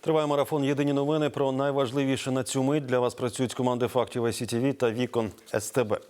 Триває марафон Єдині новини про найважливіше на цю мить. Для вас працюють команди фактів ICTV та Вікон СТБ.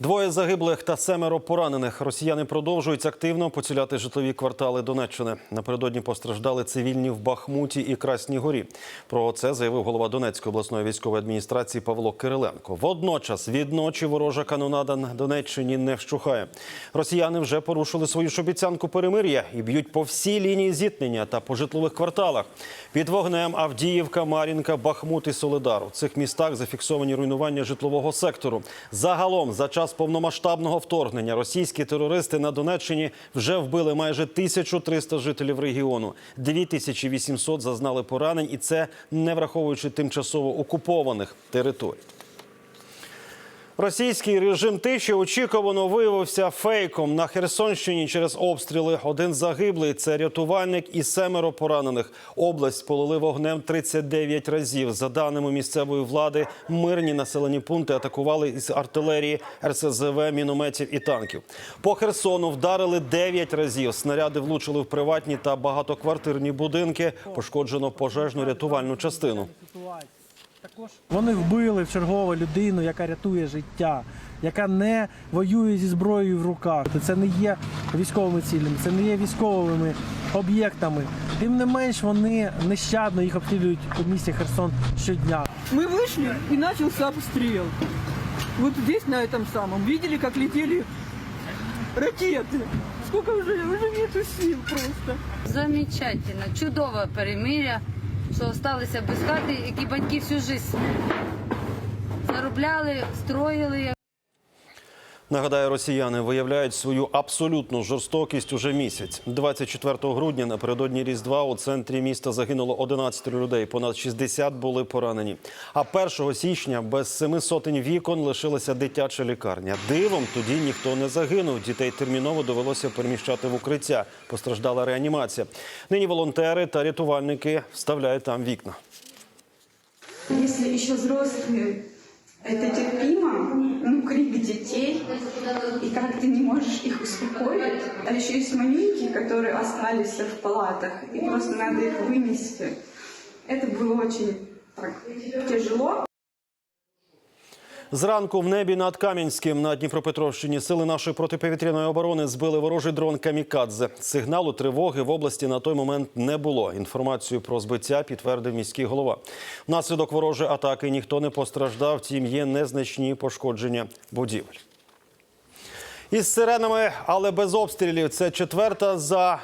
Двоє загиблих та семеро поранених. Росіяни продовжують активно поціляти житлові квартали Донеччини. Напередодні постраждали цивільні в Бахмуті і Красній Горі. Про це заявив голова Донецької обласної військової адміністрації Павло Кириленко. Водночас від ночі ворожа канонада на Донеччині не вщухає. Росіяни вже порушили свою ж обіцянку перемир'я і б'ють по всій лінії зіткнення та по житлових кварталах. Під вогнем Авдіївка, Мар'їнка, Бахмут і Солидар. У цих містах зафіксовані руйнування житлового сектору. Загалом за час повномасштабного вторгнення російські терористи на Донеччині вже вбили майже 1300 жителів регіону. 2800 зазнали поранень, і це не враховуючи тимчасово окупованих територій. Російський режим тиші очікувано виявився фейком на Херсонщині через обстріли. Один загиблий це рятувальник і семеро поранених. Область полили вогнем 39 разів. За даними місцевої влади, мирні населені пункти атакували із артилерії, РСЗВ, мінометів і танків. По Херсону вдарили 9 разів. Снаряди влучили в приватні та багатоквартирні будинки. Пошкоджено пожежну рятувальну частину. Вони вбили в чергову людину, яка рятує життя, яка не воює зі зброєю в руках. Це не є військовими цілями, це не є військовими об'єктами. Тим не менш, вони нещадно їх обстрілюють у місті Херсон щодня. Мы вышли и начался обстрел. Вот здесь, на этом самом, видели, как летели ракеты. Сколько уже, уже нету сил просто. Замечательно, чудове перемиря, що залишилися без хати, які батьки всю життя заробляли, строїли. Нагадаю, росіяни виявляють свою абсолютну жорстокість уже місяць. 24 грудня напередодні Різдва у центрі міста загинуло 11 людей, понад 60 були поранені. А 1 січня без семи сотень вікон лишилася дитяча лікарня. Дивом тоді ніхто не загинув. Дітей терміново довелося переміщати в укриття. Постраждала реанімація. Нині волонтери та рятувальники вставляють там вікна. Если еще взрослые это терпимо, ну, крик детей, и как ты не можешь их успокоить. А еще есть маленькие, которые остались в палатах, и просто надо их вынести. Это было очень так, тяжело. Зранку в небі над Кам'янським на Дніпропетровщині сили нашої протиповітряної оборони збили ворожий дрон Камікадзе. Сигналу тривоги в області на той момент не було. Інформацію про збиття підтвердив міський голова. Внаслідок ворожої атаки ніхто не постраждав, втім є незначні пошкодження будівель. Із сиренами, але без обстрілів. Це четверта за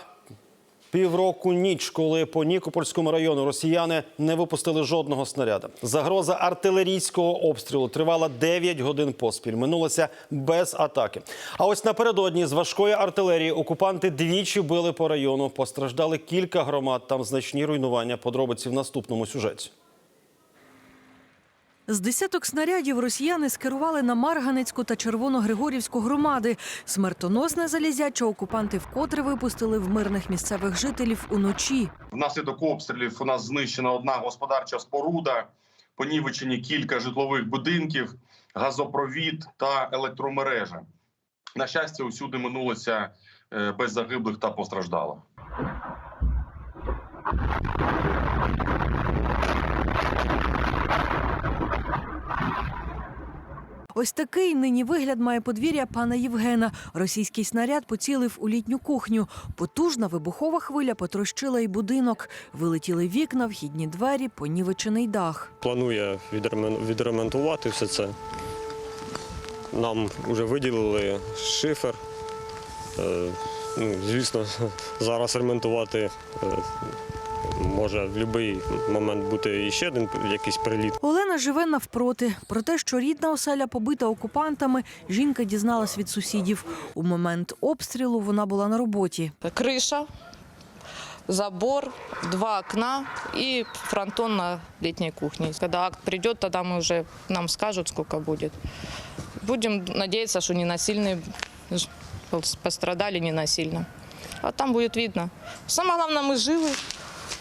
Півроку ніч, коли по Нікопольському району росіяни не випустили жодного снаряда. Загроза артилерійського обстрілу тривала 9 годин поспіль. Минулося без атаки. А ось напередодні з важкої артилерії окупанти двічі били по району. Постраждали кілька громад. Там значні руйнування. Подробиці в наступному сюжеті. З десяток снарядів росіяни скерували на Марганецьку та Червоногригорівську громади. Смертоносне залізяче окупанти вкотре випустили в мирних місцевих жителів уночі. Внаслідок обстрілів у нас знищена одна господарча споруда, понівечені кілька житлових будинків, газопровід та електромережа. На щастя, усюди минулося е, без загиблих та постраждалих. Ось такий нині вигляд має подвір'я пана Євгена. Російський снаряд поцілив у літню кухню. Потужна вибухова хвиля потрощила й будинок. Вилетіли вікна, вхідні двері, понівечений дах. планує відремонтувати все це. Нам вже виділили шифер. Е, Ну, звісно, зараз ремонтувати е, може в будь-який момент бути іще один якийсь приліт. Олена живе навпроти. Про те, що рідна оселя побита окупантами, жінка дізналась від сусідів. У момент обстрілу вона була на роботі. криша забор, два окна и фронтон на летней кухне. Когда акт придет, тогда мы уже нам скажут, сколько будет. Будем надеяться, что не насильные ж- пострадали не насильно. А там будет видно. Самое главное, мы живы,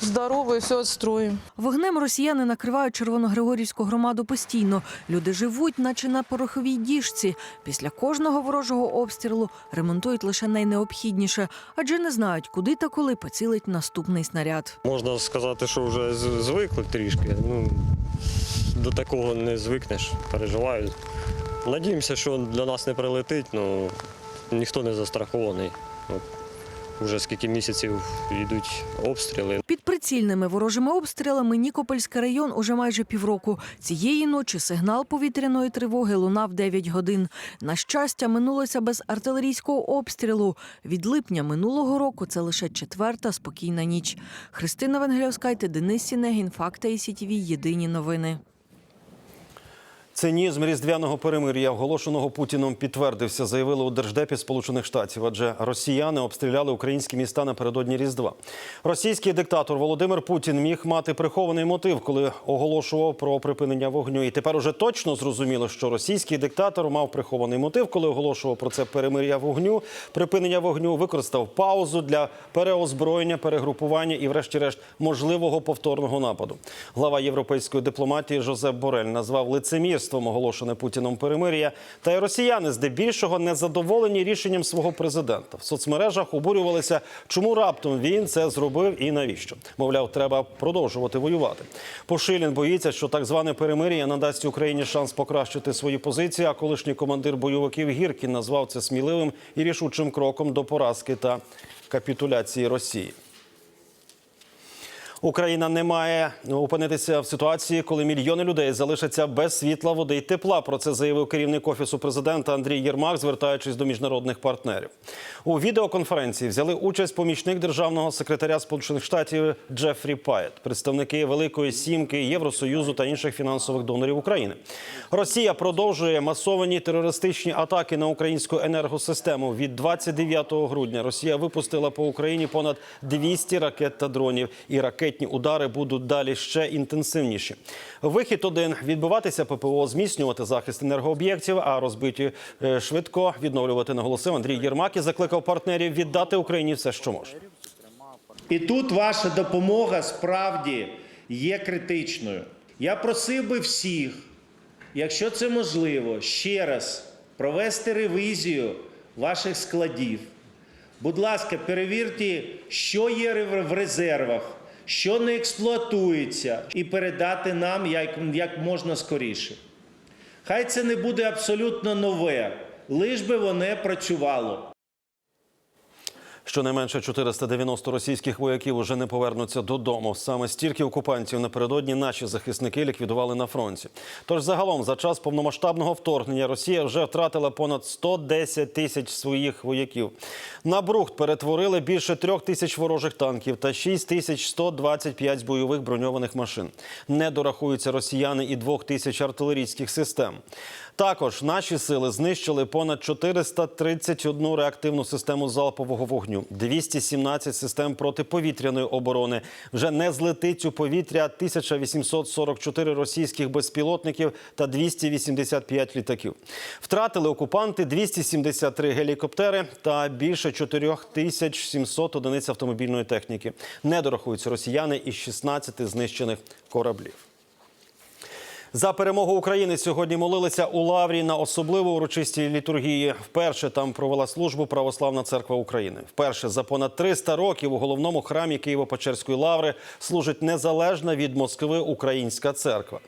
здоровы, все отстроим. Вогнем росіяни накривають червоногригорівську громаду постійно. Люди живуть, наче на пороховій діжці. Після кожного ворожого обстрілу ремонтують лише найнеобхідніше, адже не знають, куди та коли поцілить наступний снаряд. Можна сказати, що вже звикли трішки. Ну, до такого не звикнеш, переживають. Надіємося, що до нас не прилетить, ну ніхто не застрахований. От, вже скільки місяців йдуть обстріли. Під прицільними ворожими обстрілами Нікопольський район уже майже півроку. Цієї ночі сигнал повітряної тривоги лунав 9 годин. На щастя, минулося без артилерійського обстрілу. Від липня минулого року це лише четверта спокійна ніч. Христина Венгельовська та Денис Сінегін. Факти і сітіві. Єдині новини. Цинізм різдвяного перемир'я, оголошеного Путіном, підтвердився, заявили у держдепі Сполучених Штатів. Адже росіяни обстріляли українські міста напередодні Різдва. Російський диктатор Володимир Путін міг мати прихований мотив, коли оголошував про припинення вогню. І тепер уже точно зрозуміло, що російський диктатор мав прихований мотив, коли оголошував про це перемир'я вогню, припинення вогню, використав паузу для переозброєння, перегрупування і, врешті-решт, можливого повторного нападу. Глава європейської дипломатії Жозеп Борель назвав лицемірством оголошене Путіном перемир'я. Та й росіяни здебільшого не задоволені рішенням свого президента. В соцмережах обурювалися, чому раптом він це зробив і навіщо. Мовляв, треба продовжувати воювати. Пошилін боїться, що так зване перемир'я надасть Україні шанс покращити свої позиції. А колишній командир бойовиків Гіркін назвав це сміливим і рішучим кроком до поразки та капітуляції Росії. Україна не має опинитися в ситуації, коли мільйони людей залишаться без світла, води і тепла. Про це заявив керівник офісу президента Андрій Єрмак, звертаючись до міжнародних партнерів. У відеоконференції взяли участь помічник державного секретаря Сполучених Штатів Джефрі Паєт, представники Великої Сімки, Євросоюзу та інших фінансових донорів України. Росія продовжує масовані терористичні атаки на українську енергосистему. Від 29 грудня Росія випустила по Україні понад 200 ракет та дронів, і ракетні удари будуть далі ще інтенсивніші. Вихід один відбуватися ППО, зміцнювати захист енергооб'єктів, а розбиті е, швидко відновлювати наголосив Андрій Єрмак і закликав партнерів віддати Україні все, що може. І тут ваша допомога справді є критичною. Я просив би всіх, якщо це можливо, ще раз провести ревізію ваших складів. Будь ласка, перевірте, що є в резервах, що не експлуатується, і передати нам як, як можна скоріше. Хай це не буде абсолютно нове, лиш би воно працювало. Щонайменше 490 російських вояків уже не повернуться додому. Саме стільки окупантів напередодні наші захисники ліквідували на фронті. Тож загалом за час повномасштабного вторгнення Росія вже втратила понад 110 тисяч своїх вояків. На брухт перетворили більше трьох тисяч ворожих танків та 6 тисяч 125 бойових броньованих машин. Не дорахуються росіяни і двох тисяч артилерійських систем. Також наші сили знищили понад 431 реактивну систему залпового вогню, 217 систем протиповітряної оборони. Вже не злетить у повітря 1844 російських безпілотників та 285 літаків. Втратили окупанти 273 гелікоптери та більше 4700 одиниць автомобільної техніки. Не дорахуються росіяни із 16 знищених кораблів. За перемогу України сьогодні молилися у Лаврі на особливо урочистій літургії. Вперше там провела службу Православна церква України. Вперше за понад 300 років у головному храмі Києво-Печерської лаври служить незалежна від Москви українська церква.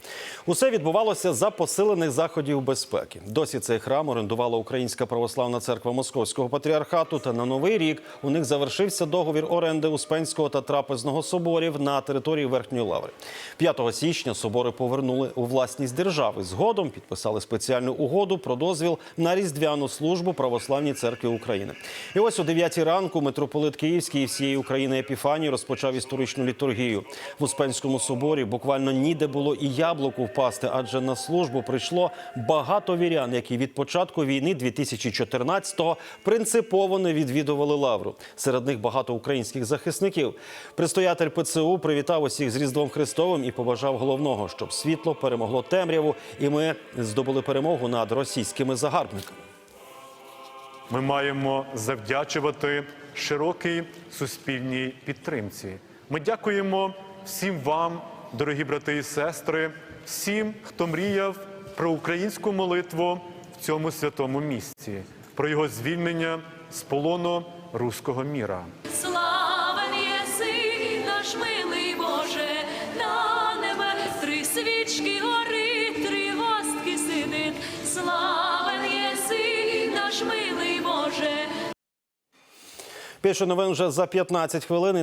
Усе відбувалося за посилених заходів безпеки. Досі цей храм орендувала Українська православна церква Московського патріархату. Та на новий рік у них завершився договір оренди Успенського та Трапезного соборів на території Верхньої лаври. 5 січня собори повернули у власність держави. Згодом підписали спеціальну угоду про дозвіл на різдвяну службу православній церкві України. І ось о 9 ранку митрополит Київський і всієї України Епіфаній розпочав історичну літургію в Успенському соборі. Буквально ніде було і яблуку впасти, адже на службу прийшло багато вірян, які від початку війни 2014-го принципово не відвідували лавру. Серед них багато українських захисників. Предстоятель ПЦУ привітав усіх з Різдвом Христовим і побажав головного, щоб світло перемогло темряву, і ми здобули перемогу над російськими загарбниками. Ми маємо завдячувати широкій суспільній підтримці. Ми дякуємо всім вам, дорогі брати і сестри, всім, хто мріяв про українську молитву в цьому святому місці, про його звільнення з полону руського міра. Більше новин вже за 15 хвилин.